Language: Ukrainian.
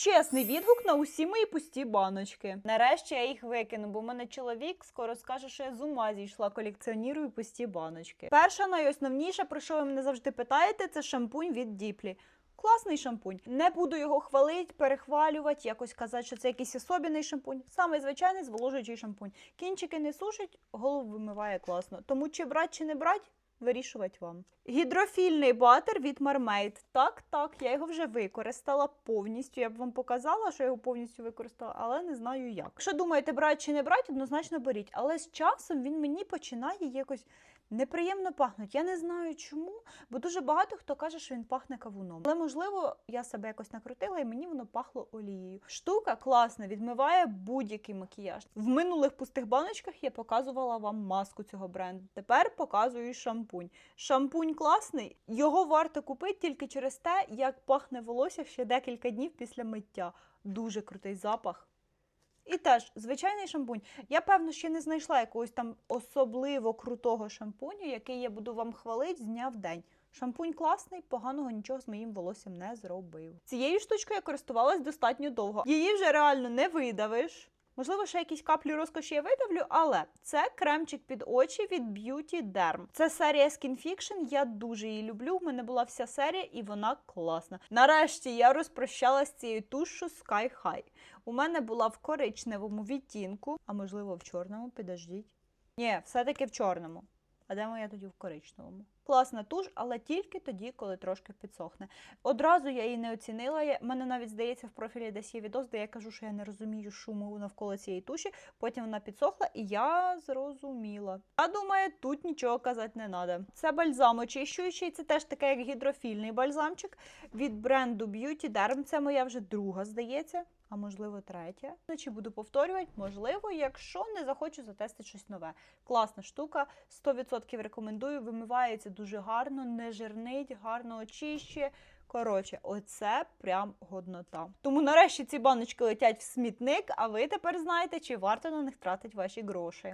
Чесний відгук на усі мої пусті баночки. Нарешті я їх викину, бо в мене чоловік скоро скаже, що я з ума зійшла, колекціонірую пусті баночки. Перша найосновніша, про що ви мене завжди питаєте, це шампунь від Діплі. Класний шампунь. Не буду його хвалити, перехвалювати, якось казати, що це якийсь особливий шампунь. Саме звичайний зволожуючий шампунь. Кінчики не сушить, голову вимиває класно. Тому чи брати, чи не брати, вирішувати вам. Гідрофільний батер від Marmite. Так, так, я його вже використала повністю. Я б вам показала, що я його повністю використала, але не знаю як. Якщо думаєте, брати чи не брати, однозначно беріть. Але з часом він мені починає якось неприємно пахнути. Я не знаю чому, бо дуже багато хто каже, що він пахне кавуном. Але можливо, я себе якось накрутила і мені воно пахло олією. Штука класна, відмиває будь-який макіяж. В минулих пустих баночках я показувала вам маску цього бренду. Тепер показую шампунь. Шампунь класний, його варто купити тільки через те, як пахне волосся ще декілька днів після миття. Дуже крутий запах. І теж звичайний шампунь. Я певно ще не знайшла якогось там особливо крутого шампуню, який я буду вам хвалити з дня в день. Шампунь класний, поганого нічого з моїм волоссям не зробив. Цією штучкою я користувалась достатньо довго. Її вже реально не видавиш. Можливо, ще якісь каплі розкоші я видавлю, але це кремчик під очі від Beauty Derm. Це серія Skin Fiction, я дуже її люблю. В мене була вся серія, і вона класна. Нарешті я розпрощалася з цією тушу Sky High. У мене була в коричневому відтінку, а можливо в чорному, підождіть. Ні, все-таки в чорному. А де моя тоді в коричневому? Класна туш, але тільки тоді, коли трошки підсохне. Одразу я її не оцінила. Мене навіть здається в профілі десь є відос, де я кажу, що я не розумію шуму навколо цієї туші. Потім вона підсохла, і я зрозуміла. Я думаю, тут нічого казати не треба. Це бальзам очищуючий, це теж таке як гідрофільний бальзамчик від бренду Beauty Derm. Це моя вже друга, здається. А можливо, третя. Ну, Чи буду повторювати? Можливо, якщо не захочу затестити щось нове. Класна штука, 100% рекомендую. Вимивається дуже гарно, не жирнить, гарно очищує. Коротше, оце прям годнота. Тому нарешті ці баночки летять в смітник, а ви тепер знаєте, чи варто на них тратити ваші гроші.